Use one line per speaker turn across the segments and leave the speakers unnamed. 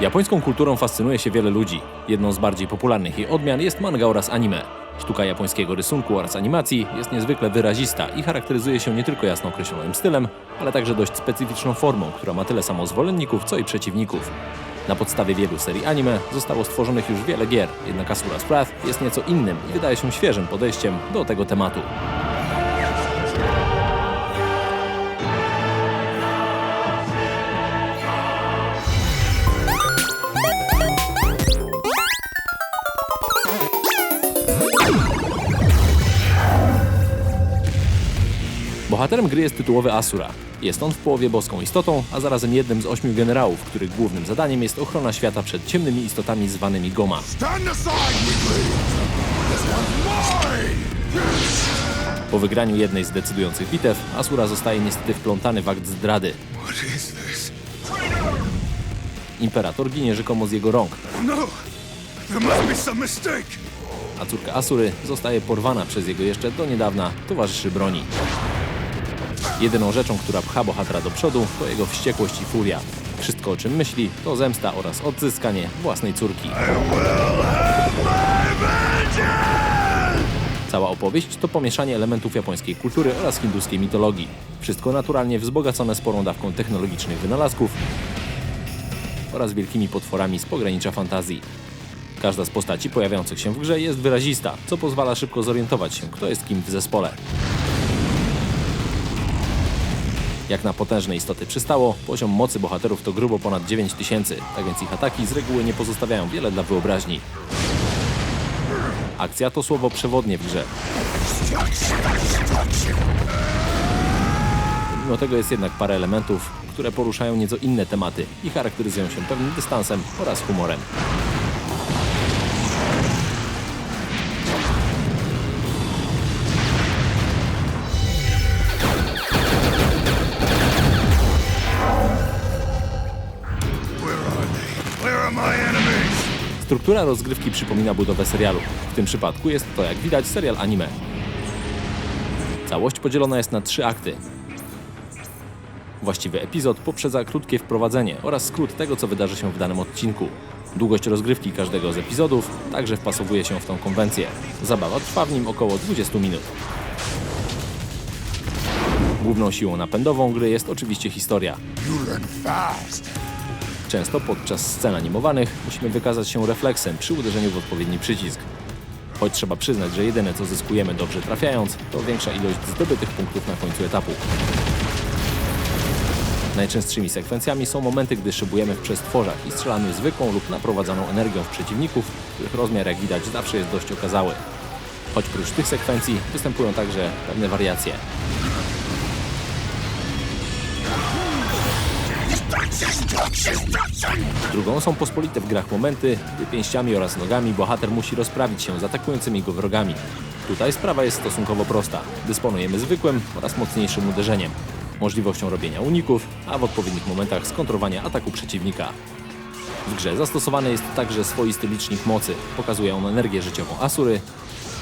Japońską kulturą fascynuje się wiele ludzi. Jedną z bardziej popularnych jej odmian jest manga oraz anime. Sztuka japońskiego rysunku oraz animacji jest niezwykle wyrazista i charakteryzuje się nie tylko jasno określonym stylem, ale także dość specyficzną formą, która ma tyle samo zwolenników, co i przeciwników. Na podstawie wielu serii anime zostało stworzonych już wiele gier, jednak Asura's Wrath jest nieco innym i wydaje się świeżym podejściem do tego tematu. Bohaterem gry jest tytułowy Asura. Jest on w połowie boską istotą, a zarazem jednym z ośmiu generałów, których głównym zadaniem jest ochrona świata przed ciemnymi istotami zwanymi Goma. Po wygraniu jednej z decydujących bitew, Asura zostaje niestety wplątany w akt zdrady. Imperator ginie rzekomo z jego rąk,
No! Some mistake!
a córka Asury zostaje porwana przez jego jeszcze do niedawna towarzyszy broni. Jedyną rzeczą, która pcha bohatera do przodu, to jego wściekłość i furia. Wszystko o czym myśli, to zemsta oraz odzyskanie własnej córki. Cała opowieść to pomieszanie elementów japońskiej kultury oraz hinduskiej mitologii. Wszystko naturalnie wzbogacone sporą dawką technologicznych wynalazków oraz wielkimi potworami z pogranicza fantazji. Każda z postaci pojawiających się w grze jest wyrazista, co pozwala szybko zorientować się, kto jest kim w zespole. Jak na potężne istoty przystało, poziom mocy bohaterów to grubo ponad 9000, tak więc ich ataki z reguły nie pozostawiają wiele dla wyobraźni. Akcja to słowo przewodnie w grze. Mimo tego jest jednak parę elementów, które poruszają nieco inne tematy i charakteryzują się pewnym dystansem oraz humorem. Struktura rozgrywki przypomina budowę serialu. W tym przypadku jest to, jak widać, serial anime. Całość podzielona jest na trzy akty. Właściwy epizod poprzedza krótkie wprowadzenie oraz skrót tego, co wydarzy się w danym odcinku. Długość rozgrywki każdego z epizodów także wpasowuje się w tą konwencję. Zabawa trwa w nim około 20 minut. Główną siłą napędową gry jest oczywiście historia. Często podczas scen animowanych musimy wykazać się refleksem przy uderzeniu w odpowiedni przycisk. Choć trzeba przyznać, że jedyne co zyskujemy dobrze trafiając, to większa ilość zdobytych punktów na końcu etapu. Najczęstszymi sekwencjami są momenty, gdy szybujemy w przestworzach i strzelamy zwykłą lub naprowadzaną energią w przeciwników, których rozmiar jak widać zawsze jest dość okazały. Choć prócz tych sekwencji występują także pewne wariacje. Drugą są pospolite w grach momenty, gdy pięściami oraz nogami bohater musi rozprawić się z atakującymi go wrogami. Tutaj sprawa jest stosunkowo prosta. Dysponujemy zwykłym oraz mocniejszym uderzeniem, możliwością robienia uników, a w odpowiednich momentach skontrowania ataku przeciwnika. W grze zastosowany jest także swoisty licznik mocy. Pokazuje on energię życiową Asury.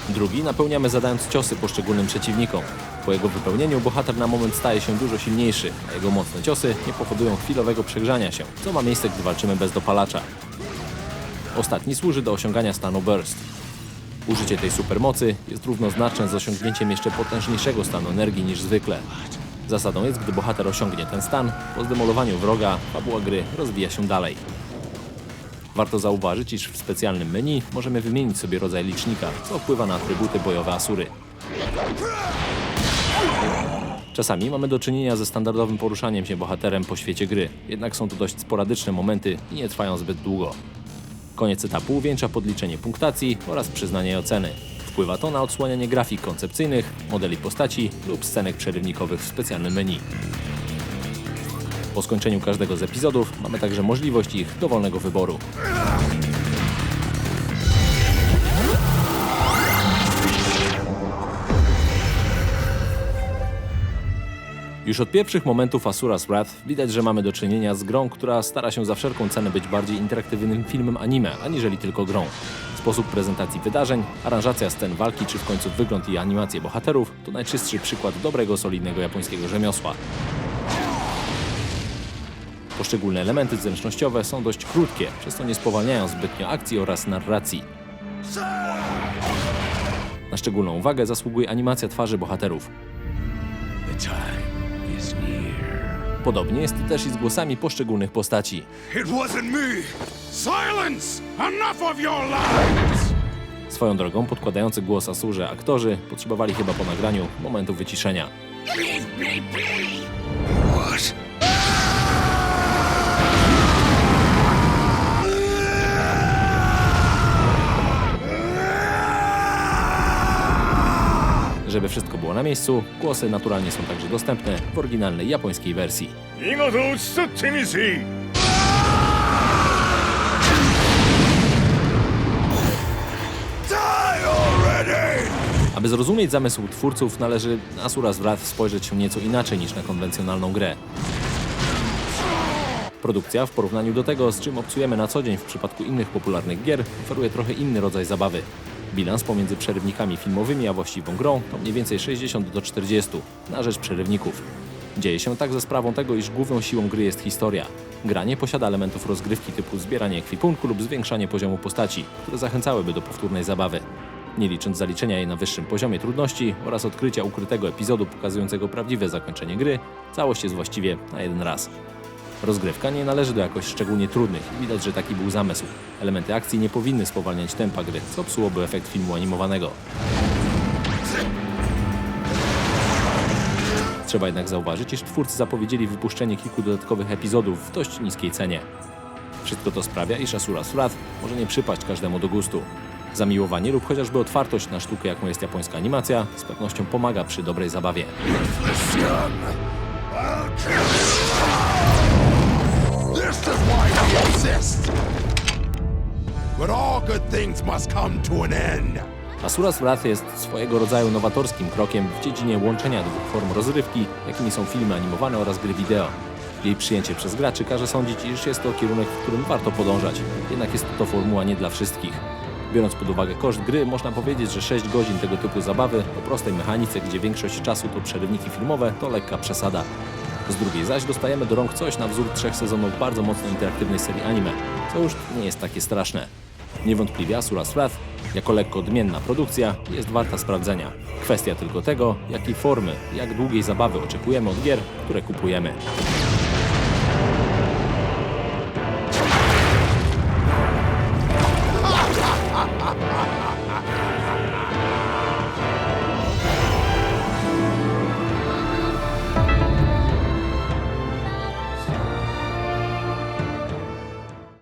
Drugi napełniamy zadając ciosy poszczególnym przeciwnikom. Po jego wypełnieniu bohater na moment staje się dużo silniejszy, a jego mocne ciosy nie powodują chwilowego przegrzania się, co ma miejsce, gdy walczymy bez dopalacza. Ostatni służy do osiągania stanu Burst. Użycie tej supermocy jest równoznaczne z osiągnięciem jeszcze potężniejszego stanu energii niż zwykle. Zasadą jest, gdy bohater osiągnie ten stan, po zdemolowaniu wroga fabuła gry rozwija się dalej. Warto zauważyć, iż w specjalnym menu możemy wymienić sobie rodzaj licznika, co wpływa na atrybuty bojowe Asury. Czasami mamy do czynienia ze standardowym poruszaniem się bohaterem po świecie gry, jednak są to dość sporadyczne momenty i nie trwają zbyt długo. Koniec etapu wieńcza podliczenie punktacji oraz przyznanie oceny. Wpływa to na odsłanianie grafik koncepcyjnych, modeli postaci lub scenek przerywnikowych w specjalnym menu. Po skończeniu każdego z epizodów mamy także możliwość ich dowolnego wyboru. Już od pierwszych momentów Asura's Wrath widać, że mamy do czynienia z grą, która stara się za wszelką cenę być bardziej interaktywnym filmem anime, aniżeli tylko grą. Sposób prezentacji wydarzeń, aranżacja scen walki czy w końcu wygląd i animacje bohaterów to najczystszy przykład dobrego, solidnego japońskiego rzemiosła. Poszczególne elementy zręcznościowe są dość krótkie, przez co nie spowalniają zbytnio akcji oraz narracji. Na szczególną uwagę zasługuje animacja twarzy bohaterów. Podobnie jest też i z głosami poszczególnych postaci. Swoją drogą podkładający głos Asurze aktorzy potrzebowali chyba po nagraniu momentu wyciszenia.
Leave me be!
było na miejscu. Głosy naturalnie są także dostępne w oryginalnej japońskiej wersji. Aby zrozumieć zamysł twórców, należy Asuras Wrath spojrzeć się nieco inaczej niż na konwencjonalną grę. Produkcja, w porównaniu do tego, z czym obcujemy na co dzień w przypadku innych popularnych gier, oferuje trochę inny rodzaj zabawy. Bilans pomiędzy przerywnikami filmowymi a właściwą grą to mniej więcej 60 do 40 na rzecz przerywników. Dzieje się tak ze sprawą tego, iż główną siłą gry jest historia. Gra nie posiada elementów rozgrywki typu zbieranie ekwipunku lub zwiększanie poziomu postaci, które zachęcałyby do powtórnej zabawy. Nie licząc zaliczenia jej na wyższym poziomie trudności oraz odkrycia ukrytego epizodu pokazującego prawdziwe zakończenie gry, całość jest właściwie na jeden raz. Rozgrywka nie należy do jakoś szczególnie trudnych widać, że taki był zamysł. Elementy akcji nie powinny spowalniać tempa gry, co psułoby efekt filmu animowanego. Trzeba jednak zauważyć, iż twórcy zapowiedzieli wypuszczenie kilku dodatkowych epizodów w dość niskiej cenie. Wszystko to sprawia, iż Asura's Wrath może nie przypaść każdemu do gustu. Zamiłowanie lub chociażby otwartość na sztukę, jaką jest japońska animacja, z pewnością pomaga przy dobrej zabawie.
But all good things must come to an end!
Asura's Wrath jest swojego rodzaju nowatorskim krokiem w dziedzinie łączenia dwóch form rozrywki, jakimi są filmy animowane oraz gry wideo. Jej przyjęcie przez graczy każe sądzić, iż jest to kierunek, w którym warto podążać, jednak jest to formuła nie dla wszystkich. Biorąc pod uwagę koszt gry, można powiedzieć, że 6 godzin tego typu zabawy o prostej mechanice, gdzie większość czasu to przerywniki filmowe, to lekka przesada. Z drugiej zaś dostajemy do rąk coś na wzór trzech sezonów bardzo mocno interaktywnej serii anime, co już nie jest takie straszne. Niewątpliwie Asura's Wrath, jako lekko odmienna produkcja, jest warta sprawdzenia. Kwestia tylko tego, jakiej formy, jak długiej zabawy oczekujemy od gier, które kupujemy.